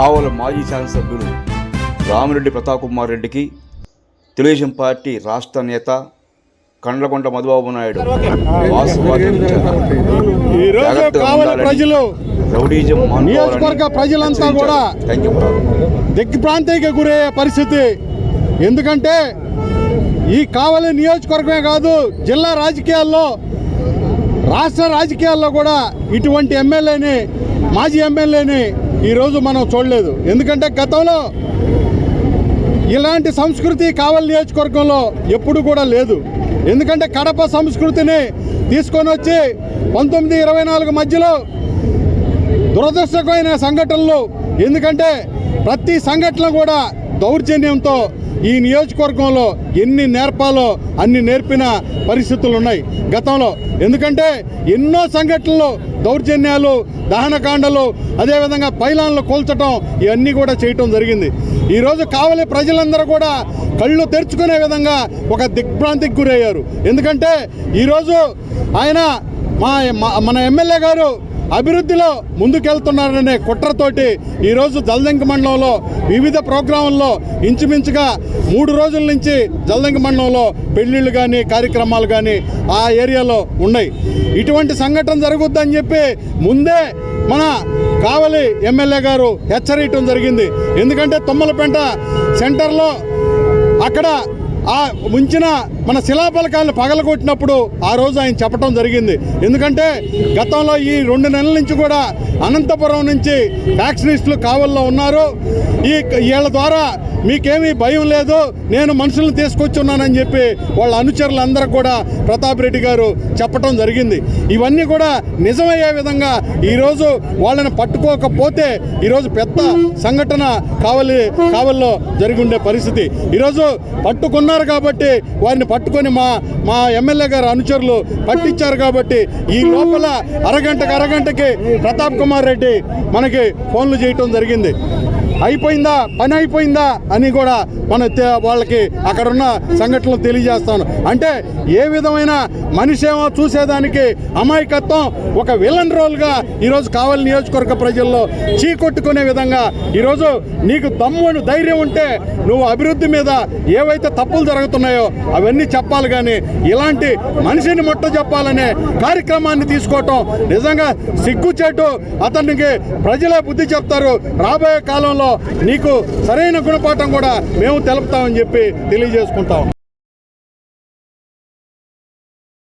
కావల మాజీ శాసనసభ్యులు రామిరెడ్డి ప్రతాప్ కుమార్ రెడ్డికి తెలుగుదేశం పార్టీ రాష్ట్ర నేత కండ్లకొండ మధుబాబు నాయుడు రౌడీజం నియోజకవర్గ ప్రజలంతా కూడా దిగ్భ్రాంతికి గురయ్యే పరిస్థితి. ఎందుకంటే ఈ కావలి నియోజకవర్గమే కాదు జిల్లా రాజకీయాల్లో రాష్ట్ర రాజకీయాల్లో కూడా ఇటువంటి ఎమ్మెల్యేని మాజీ ఎమ్మెల్యేని ఈరోజు మనం చూడలేదు. ఎందుకంటే గతంలో ఇలాంటి సంస్కృతి కావలి నియోజకవర్గంలో ఎప్పుడు కూడా లేదు. ఎందుకంటే కడప సంస్కృతిని తీసుకొని వచ్చి పంతొమ్మిది ఇరవై నాలుగు మధ్యలో దురదృష్టకమైన సంఘటనలు. ఎందుకంటే ప్రతి సంఘటన కూడా దౌర్జన్యంతో ఈ నియోజకవర్గంలో ఎన్ని నేర్పాలో అన్ని నేర్పిన పరిస్థితులు ఉన్నాయి గతంలో. ఎందుకంటే ఎన్నో సంఘటనలు దౌర్జన్యాలు దహనకాండలు అదేవిధంగా పైలాన్లు కూల్చటం ఇవన్నీ కూడా చేయటం జరిగింది. ఈరోజు కావలి ప్రజలందరూ కూడా కళ్ళు తెరుచుకునే విధంగా ఒక దిగ్భ్రాంతికి గురయ్యారు. ఎందుకంటే ఈరోజు ఆయన మా- మన ఎమ్మెల్యే గారు అభివృద్ధిలో ముందుకెళ్తున్నారనే కుట్రతోటి ఈరోజు జలదంక మండలంలో వివిధ ప్రోగ్రాముల్లో ఇంచుమించుగా మూడు రోజుల నుంచి జలదంక మండలంలో పెళ్ళిళ్ళు కానీ కార్యక్రమాలు కానీ ఆ ఏరియాలో ఉన్నాయి. ఇటువంటి సంఘటన జరుగుద్దని చెప్పి ముందే మన కావలి ఎమ్మెల్యే గారు హెచ్చరించడం జరిగింది. ఎందుకంటే తుమ్మలపేంట సెంటర్లో అక్కడ ఆ ముంచిన మన శిలాఫలకాలను పగలగొట్టినప్పుడు ఆ రోజు ఆయన చెప్పడం జరిగింది. ఎందుకంటే గతంలో ఈ రెండు నెలల నుంచి కూడా అనంతపురం నుంచి ఫ్యాక్షనిస్టులు కావల్లో ఉన్నారు. ఈ వీళ్ళ ద్వారా మీకేమీ భయం లేదు నేను మనుషులను తీసుకొచ్చున్నానని చెప్పి వాళ్ళ అనుచరులందరూ కూడా ప్రతాప్ రెడ్డి గారు చెప్పడం జరిగింది. ఇవన్నీ కూడా నిజమయ్యే విధంగా ఈరోజు వాళ్ళని పట్టుకోకపోతే ఈరోజు పెద్ద సంఘటన కావలి కావల్లో జరిగి ఉండే పరిస్థితి. ఈరోజు పట్టుకున్నారు కాబట్టి వారిని పట్టుకొని మా మా ఎమ్మెల్యే గారు అనుచరులు పట్టించారు కాబట్టి ఈ లోపల అరగంటకి అరగంటకి ప్రతాప్ కుమార్ రెడ్డి మనకి ఫోన్లు చేయటం జరిగింది. అయిపోయిందా? పని అయిపోయిందా? అని కూడా మన వాళ్ళకి అక్కడున్న సంఘటనలు తెలియజేస్తాను. అంటే ఏ విధమైన మనిషి ఏమో చూసేదానికి అమాయకత్వం ఒక విలన్ రోల్గా ఈరోజు కావలి నియోజకవర్గ ప్రజల్లో చీకొట్టుకునే విధంగా ఈరోజు నీకు దమ్ము ధైర్యం ఉంటే నువ్వు అభివృద్ధి మీద ఏవైతే తప్పులు జరుగుతున్నాయో అవన్నీ చెప్పాలి కానీ ఇలాంటి మనిషిని మొట్ట చెప్పాలనే కార్యక్రమాన్ని తీసుకోవటం నిజంగా సిగ్గుచేటు. అతనికి ప్రజలే బుద్ధి చెప్తారు. రాబోయే కాలంలో నీకు సరైన గుణపాఠం కూడా మేము తెలుపుతామని చెప్పి తెలియజేసుకుంటాం.